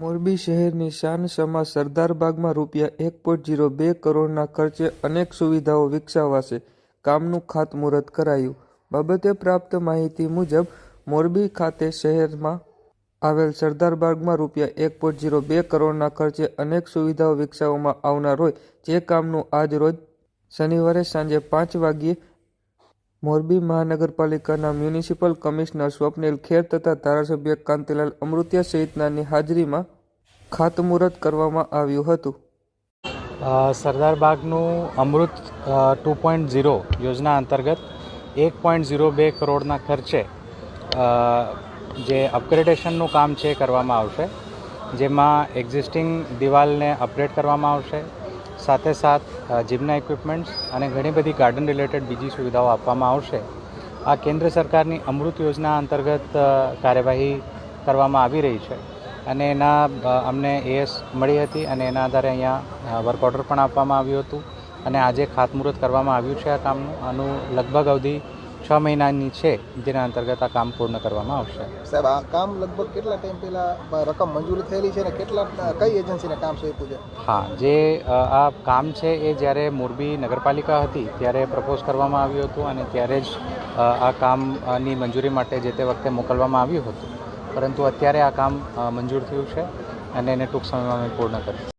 મોરબી શહેરની શાન શમા સરદારબાગમાં રૂપિયા એક પોઈન્ટ ઝીરો બે કરોડના ખર્ચે અનેક સુવિધાઓ વિકસાવાશે. કામનું ખાતમુહૂર્ત કરાયું. બાબતે પ્રાપ્ત માહિતી મુજબ, મોરબી ખાતે શહેરમાં આવેલ સરદારબાગમાં રૂપિયા એક પોઈન્ટ ઝીરો બે કરોડના ખર્ચે અનેક સુવિધાઓ વિકસાવવામાં આવનાર હોય, જે કામનું આજ રોજ શનિવારે સાંજે પાંચ વાગ્યે મોરબી મહાનગરપાલિકાના મ્યુનિસિપલ કમિશનર સ્વપ્નિલ ખેર તથા ધારાસભ્ય કાંતિલાલ અમૃતિયા સહિતનાની હાજરીમાં ખાતમુહૂર્ત કરવામાં આવ્યું હતું. સરદાર બાગનું અમૃત ટુ પોઈન્ટ ઝીરો યોજના અંતર્ગત એક પોઈન્ટ ઝીરો બે કરોડના ખર્ચે જે અપગ્રેડેશનનું કામ છે કરવામાં આવશે, જેમાં એક્ઝિસ્ટિંગ દિવાલને અપગ્રેડ કરવામાં આવશે સાથે સાથ જીમના ઇક્વિપમેન્ટ્સ અને ઘણી બધી ગાર્ડન રિલેટેડ બીજી સુવિધાઓ આપવામાં આવશે. આ કેન્દ્ર સરકારની અમૃત યોજના અંતર્ગત કાર્યવાહી કરવામાં આવી રહી છે અને એના અમને એએસ મળી હતી અને એના આધારે અહીંયા વર્ક ઓર્ડર પણ આપવામાં આવ્યું હતું અને આજે ખાતમુહૂર્ત કરવામાં આવ્યું છે આ કામનું. આનું લગભગ અવધિ છ મહિનાની છે જેના અંતર્ગત આ કામ પૂર્ણ કરવામાં આવશે. સાહેબ આ કામ લગભગ કેટલા ટાઈમ પહેલા રકમ મંજૂરી થયેલી છે ને કેટલા કઈ એજન્સીને કામ સોંપ્યું છે? હા જે આ કામ છે એ જ્યારે મોરબી નગરપાલિકા હતી ત્યારે પ્રપોઝ કરવામાં આવ્યું હતું અને ત્યારે જ આ કામની મંજૂરી માટે જે તે વખતે મોકલવામાં આવ્યું હતું. પરંતુ અત્યારે આ કામ મંજૂર થયું છે અને એને ટૂંક સમયમાં અમે પૂર્ણ કરીશું.